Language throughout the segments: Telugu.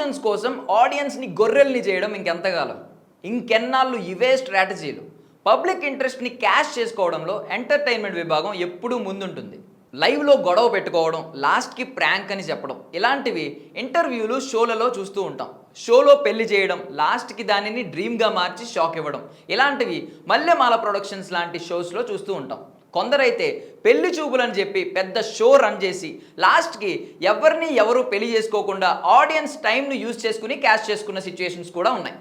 ప్రమోషన్స్ కోసం ఆడియన్స్ని గొర్రెల్ని చేయడం ఇంకెంతకాలం? ఇంకెన్నాళ్ళు ఇవే స్ట్రాటజీలు పబ్లిక్ ఇంట్రెస్ట్ని క్యాష్ చేసుకోవడంలో ఎంటర్టైన్మెంట్ విభాగం ఎప్పుడూ ముందుంటుంది. లైవ్లో గొడవ పెట్టుకోవడం లాస్ట్కి ప్రాంక్ అని చెప్పడం. ఇలాంటివి ఇంటర్వ్యూలు షోలలో చూస్తూ ఉంటాం. షోలో పెళ్ళి చేయడం లాస్ట్కి దానిని డ్రీమ్గా మార్చి షాక్ ఇవ్వడం. ఇలాంటివి మల్లెమాల ప్రొడక్షన్స్ లాంటి షోస్లో చూస్తూ ఉంటాం. కొందరైతే పెళ్ళి చూపులని చెప్పి పెద్ద షో రన్ చేసి లాస్ట్కి ఎవరిని ఎవరు పెళ్ళి చేసుకోకుండా ఆడియన్స్ టైంను యూజ్ చేసుకుని క్యాష్ చేసుకున్న సిచ్యుయేషన్స్ కూడా ఉన్నాయి.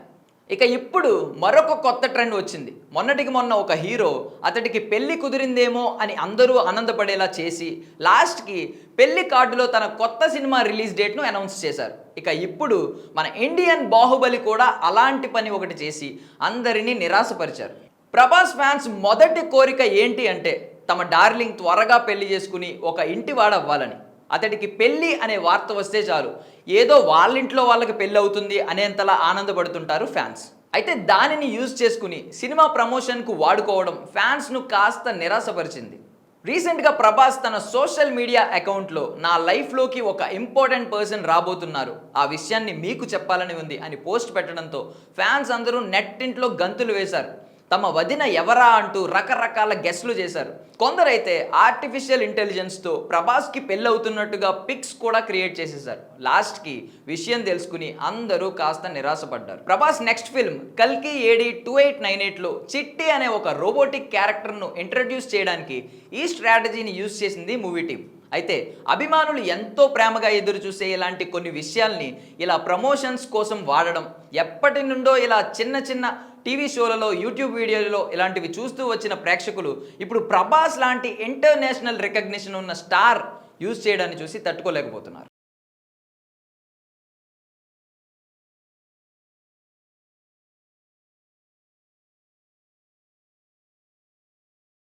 ఇక ఇప్పుడు మరొక కొత్త ట్రెండ్ వచ్చింది. మొన్నటికి మొన్న ఒక హీరో అతడికి పెళ్ళి కుదిరిందేమో అని అందరూ ఆనందపడేలా చేసి లాస్ట్కి పెళ్ళి కార్డులో తన కొత్త సినిమా రిలీజ్ డేట్ను అనౌన్స్ చేశారు. ఇక ఇప్పుడు మన ఇండియన్ బాహుబలి కూడా అలాంటి పని ఒకటి చేసి అందరినీ నిరాశపరిచారు. ప్రభాస్ ఫ్యాన్స్ మొదటి కోరిక ఏంటి అంటే తమ డార్లింగ్ త్వరగా పెళ్ళి చేసుకుని ఒక ఇంటి వాడవ్వాలని అతడికి పెళ్ళి అనే వార్త వస్తే చాలు. ఏదో వాళ్ళింట్లో వాళ్ళకి పెళ్ళి అవుతుంది అనేంతలా ఆనందపడుతుంటారు ఫ్యాన్స్. అయితే దానిని యూజ్ చేసుకుని సినిమా ప్రమోషన్కు వాడుకోవడం ఫ్యాన్స్ను కాస్త నిరాశపరిచింది. రీసెంట్గా ప్రభాస్ తన సోషల్ మీడియా అకౌంట్లో నా లైఫ్లోకి ఒక ఇంపార్టెంట్ పర్సన్ రాబోతున్నారు. ఆ విషయాన్ని మీకు చెప్పాలని ఉంది అని పోస్ట్ పెట్టడంతో ఫ్యాన్స్ అందరూ నెట్టింట్లో గంతులు వేశారు. తమ వదిన ఎవరా అంటూ రకరకాల గెస్ట్లు చేశారు. కొందరైతే ఆర్టిఫిషియల్ ఇంటెలిజెన్స్తో ప్రభాస్కి పెళ్ళవుతున్నట్టుగా పిక్స్ కూడా క్రియేట్ చేసేశారు. లాస్ట్కి విషయం తెలుసుకుని అందరూ కాస్త నిరాశపడ్డారు. ప్రభాస్ నెక్స్ట్ ఫిల్మ్ కల్కి ఏడి టూ ఎయిట్ నైన్ ఎయిట్లో చిట్టి అనే ఒక రోబోటిక్ క్యారెక్టర్ను ఇంట్రడ్యూస్ చేయడానికి ఈ స్ట్రాటజీని యూజ్ చేసింది మూవీ టీం అయితే అభిమానులు ఎంతో ప్రేమగా ఎదురు చూసే ఇలాంటి కొన్ని విషయాల్ని ఇలా ప్రమోషన్స్ కోసం వాడడం ఎప్పటి నుండో ఇలా చిన్న చిన్న టీవీ షోలలో యూట్యూబ్ వీడియోలలో ఇలాంటివి చూస్తూ వచ్చిన ప్రేక్షకులు ఇప్పుడు ప్రభాస్ లాంటి ఇంటర్నేషనల్ రికగ్నిషన్ ఉన్న స్టార్ యూజ్ చేయడాన్ని చూసి తట్టుకోలేకపోతున్నారు.